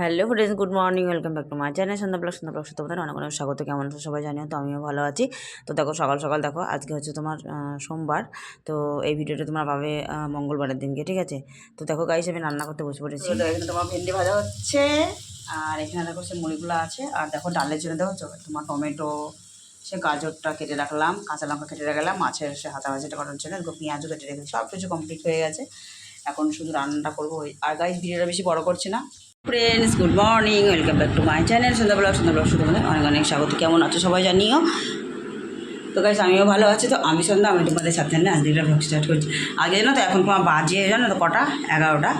Hello friends good morning welcome back to my channel Sandhya blog Sandhya blog তোমাদের অনেক অনেক স্বাগত। কেমন আছো সবাই জানিও? তো আমিও ভালো আছি। তো দেখো, সকাল সকাল দেখো, আজকে হচ্ছে তোমার সোমবার। তো এই ভিডিওটা তোমরা পাবে মঙ্গলবারের দিনকে, ঠিক আছে? তো দেখো গাইস আমি রান্না করতে বসে পড়েছি। তোমার ভেন্ডি ভাজা হচ্ছে, আর এখানে দেখো সে মুড়িগুলো আছে। আর দেখো ডালের জন্য দেখো তোমার টমেটো, সে গাজরটা কেটে রাখলাম, কাঁচা লঙ্কা কেটে রাখলাম, মাছের সে হাতা ভাজিটা করার জন্য দেখো পেঁয়াজও কেটে রেখেছি সব কিছু কমপ্লিট হয়ে গেছে। এখন শুধু রান্নাটা করব। আর গাইস ভিডিওটা বেশি বড় করছি না। Friends good morning welcome back to my channel Sandhya blog Sandhya blog শুধু অনেক অনেক স্বাগত, কেমন আছো সবাই জানিও? তো গাইস আমিও ভালো আছি, তো আমি সন্ধ্যা, আমি তোমাদের সাথে না আজকে ব্লগ স্টার্ট করছি। আগে জানো তো এখন তোমার বাজে, জানো তো কটা? এগারোটা।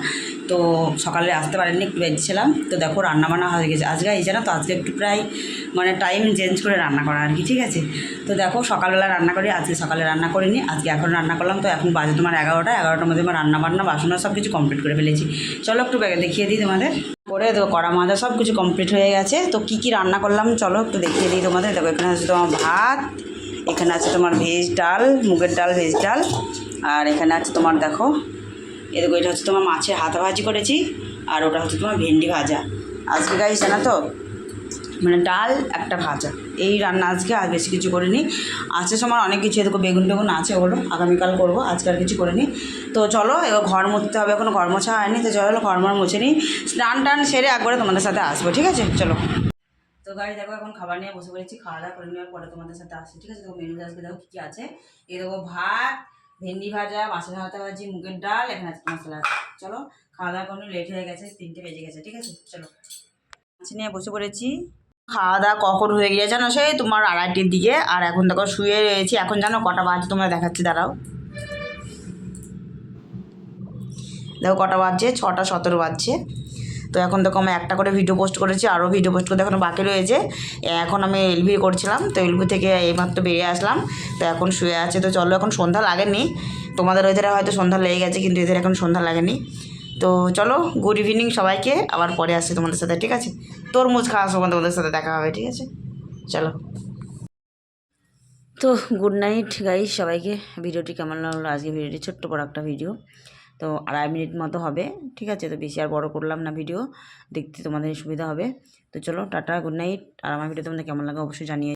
তো সকালে আসতে পারেননি একটু বেঁচেছিলাম তো দেখো রান্না বান্না হয়ে গেছে। আজকে এই জানো তো, আজকে একটু প্রায় মানে টাইম চেঞ্জ করে রান্না করা আর কি, ঠিক আছে? তো দেখো, সকালবেলা রান্না করি, আজকে সকালে রান্না করিনি, আজকে এখন রান্না করলাম। তো এখন বাজে তোমার এগারোটা, এগারোটার মধ্যে আমার রান্না বান্না বাসনা সব কিছু কমপ্লিট করে ফেলেছি। চলো একটু ব্যাগে দেখিয়ে দিই তোমাদের। করে দেবো, কড়া মাজা সব কিছু কমপ্লিট হয়ে গেছে। তো কি কি রান্না করলাম, চলো একটু দেখিয়ে দিই তোমাদের। দেখো, এখানে আছে তোমার ভাত, এখানে আছে তোমার ভেজ ডাল, মুগের ডাল ভেজ ডাল, আর এখানে আছে তোমার দেখো এ দেখো, এটা হচ্ছে তোমার মাছের হাতা ভাজি করেছি, আর ওটা হচ্ছে তোমার ভেন্ডি ভাজা। আজকে গাইছে না তো? মানে ডাল, একটা ভাজা। এই রান্না আজকে আর বেশি কিছু করিনি। আছে সময় অনেক কিছু দেখো বেগুন টেগুন আছে ওগুলো, আগামীকাল করব, আজকে আর কিছু করিনি। তো চলো, এবার ঘর মুছতে হবে, এখন ঘর মোছা হয়নি, তো চলো ঘর মর মুছে নিই। স্নান টান সেরে একবারে তোমাদের সাথে আসব, ঠিক আছে? চলো। তো গাড়ি দেখো এখন খাবার নিয়ে বসে পড়েছি, খাওয়া দাওয়া করে নেওয়ার পরে তোমাদের সাথে আসছি, ঠিক আছে? দেখো মেনু আজকে দেখো কী কী আছে। এই দেখো ভাত, ভেন্ডি ভাজা মাছের হাতা ভাজি, মুগের ডাল, এখানে আছে মশলা। চলো, খাওয়া দাওয়া কোনো লেট হয়ে গেছে, তিনটে বেজে গেছে, ঠিক আছে? চলো। মাছ নিয়ে বসে পড়েছি। খাওয়া দাওয়া কখন হয়ে গিয়ে জানো সেই? তোমার আড়াইটির দিকে। আর এখন দেখো শুয়ে রয়েছি। এখন জানো কটা বাজে তোমরা দেখাচ্ছি, দাঁড়াও। দেখো কটা বাজছে? ছটা সতেরো বাজছে। তো এখন দেখো আমি একটা করে ভিডিও পোস্ট করেছি আরও ভিডিও পোস্ট করতে এখন বাকি রয়েছে। এখন আমি এলভি করছিলাম, তো এলভি থেকে এইমাত্র বেরিয়ে আসলাম। তো এখন শুয়ে আছে। তো চলো, এখন সন্ধ্যা লাগেনি। তোমাদের ওইধারে হয়তো সন্ধ্যা লেগে গেছে, কিন্তু এদের এখন সন্ধ্যা লাগেনি। তো চলো গুড ইভিনিং সবাইকে, আবার পরে আসছি তোমাদের সাথে, ঠিক আছে? তরমুজ খাওয়ার সময় তোমাদের সাথে দেখা হবে, ঠিক আছে? চলো। তো গুড নাইট গাইস সবাইকে। ভিডিওটি কেমন লাগল? আজকে ভিডিওটি ছোট্ট বড় একটা ভিডিও তো আড়াই মিনিট মতো হবে, ঠিক আছে? তো বেশি আর বড় করলাম না ভিডিও দেখতে তোমাদের সুবিধা হবে। তো চলো, টাটা গুড নাইট আর আমার ভিডিও তোমাদের কেমন লাগে অবশ্যই জানিয়ে